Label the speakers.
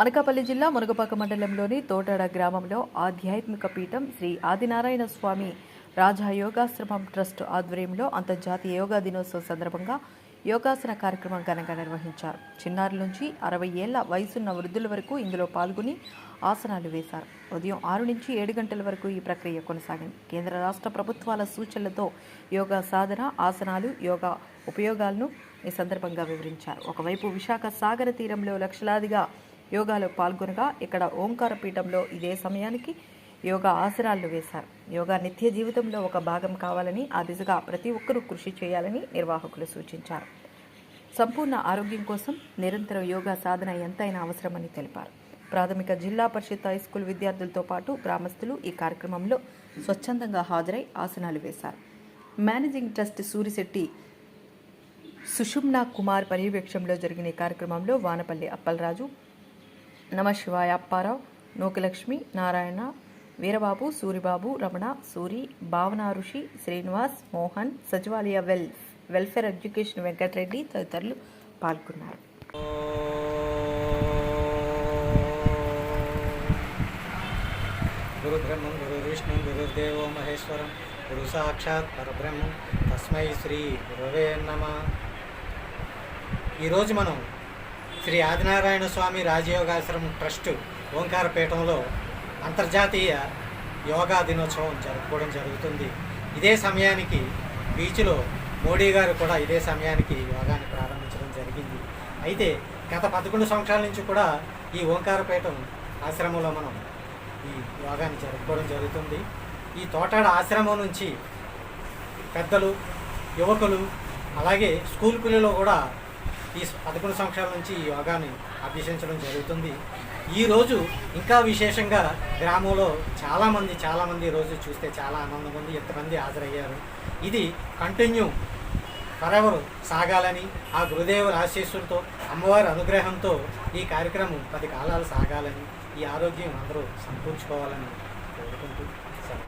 Speaker 1: అనకాపల్లి జిల్లా మునగపాక మండలంలోని తోటాడ గ్రామంలో ఆధ్యాత్మిక పీఠం శ్రీ ఆదినారాయణ స్వామి రాజా యోగాశ్రమం ట్రస్ట్ ఆధ్వర్యంలో అంతర్జాతీయ యోగా దినోత్సవం సందర్భంగా యోగాసన కార్యక్రమం ఘనంగా నిర్వహించారు చిన్నారుల నుంచి అరవై ఏళ్ల వయసున్న వృద్ధుల వరకు ఇందులో పాల్గొని ఆసనాలు వేశారు ఉదయం ఆరు నుంచి ఏడు గంటల వరకు ఈ ప్రక్రియ కొనసాగింది కేంద్ర రాష్ట్ర ప్రభుత్వాల సూచనలతో యోగా సాధన ఆసనాలు యోగా ఉపయోగాలను ఈ సందర్భంగా వివరించారు ఒకవైపు విశాఖ సాగర తీరంలో లక్షలాదిగా యోగాలో పాల్గొనగా ఇక్కడ ఓంకార పీఠంలో ఇదే సమయానికి యోగా ఆసరాలు వేశారు యోగా నిత్య జీవితంలో ఒక భాగం కావాలని ఆ దిశగా ప్రతి ఒక్కరూ కృషి చేయాలని నిర్వాహకులు సూచించారు సంపూర్ణ ఆరోగ్యం కోసం నిరంతరం యోగా సాధన ఎంతైనా అవసరమని తెలిపారు ప్రాథమిక జిల్లా పరిషత్ హై స్కూల్ విద్యార్థులతో పాటు గ్రామస్తులు ఈ కార్యక్రమంలో స్వచ్ఛందంగా హాజరై ఆసనాలు వేశారు మేనేజింగ్ ట్రస్ట్ సూరిశెట్టి సుషుమ్నా కుమార్ పర్యవేక్షణలో జరిగిన కార్యక్రమంలో వానపల్లి అప్పలరాజు నమ శివాయ అప్పారావు నూకలక్ష్మి నారాయణ వీరబాబు సూరిబాబు రమణ సూరి భావన ఋషి శ్రీనివాస్ మోహన్ సచివాలయ వెల్ వెల్ఫేర్ ఎడ్యుకేషన్ వెంకటరెడ్డి తదితరులు పాల్గొన్నారు
Speaker 2: గురు బ్రహ్మం గురు విష్ణు గురుదేవో మహేశ్వరం గురు సాక్షాత్ పరబ్రహ్మం తస్మై శ్రీ గురవే నమ ఈరోజు మనం శ్రీ ఆదినారాయణ స్వామి రాజయోగాశ్రమం ట్రస్టు ఓంకారపేటంలో అంతర్జాతీయ యోగా దినోత్సవం జరుపుకోవడం జరుగుతుంది ఇదే సమయానికి బీచ్లో మోడీ గారు కూడా ఇదే సమయానికి యోగాన్ని ప్రారంభించడం జరిగింది అయితే గత పదకొండు సంవత్సరాల నుంచి కూడా ఈ ఓంకారపేటం ఆశ్రమంలో మనం ఈ యోగాన్ని జరుపుకోవడం జరుగుతుంది ఈ తోటాడ ఆశ్రమం నుంచి పెద్దలు యువకులు అలాగే స్కూల్ పిల్లలు కూడా ఈ పదకొండు సంవత్సరాల నుంచి ఈ యోగాని అభ్యసించడం జరుగుతుంది ఈరోజు ఇంకా విశేషంగా గ్రామంలో చాలామంది చాలామంది ఈరోజు చూస్తే చాలా ఆనందం ఉంది ఎంతమంది హాజరయ్యారు ఇది కంటిన్యూ ఫరెవర్ సాగాలని ఆ గురుదేవుల ఆశీస్సులతో అమ్మవారి అనుగ్రహంతో ఈ కార్యక్రమం పది కాలాలు సాగాలని ఈ ఆరోగ్యం అందరూ సమకూర్చుకోవాలని కోరుకుంటూ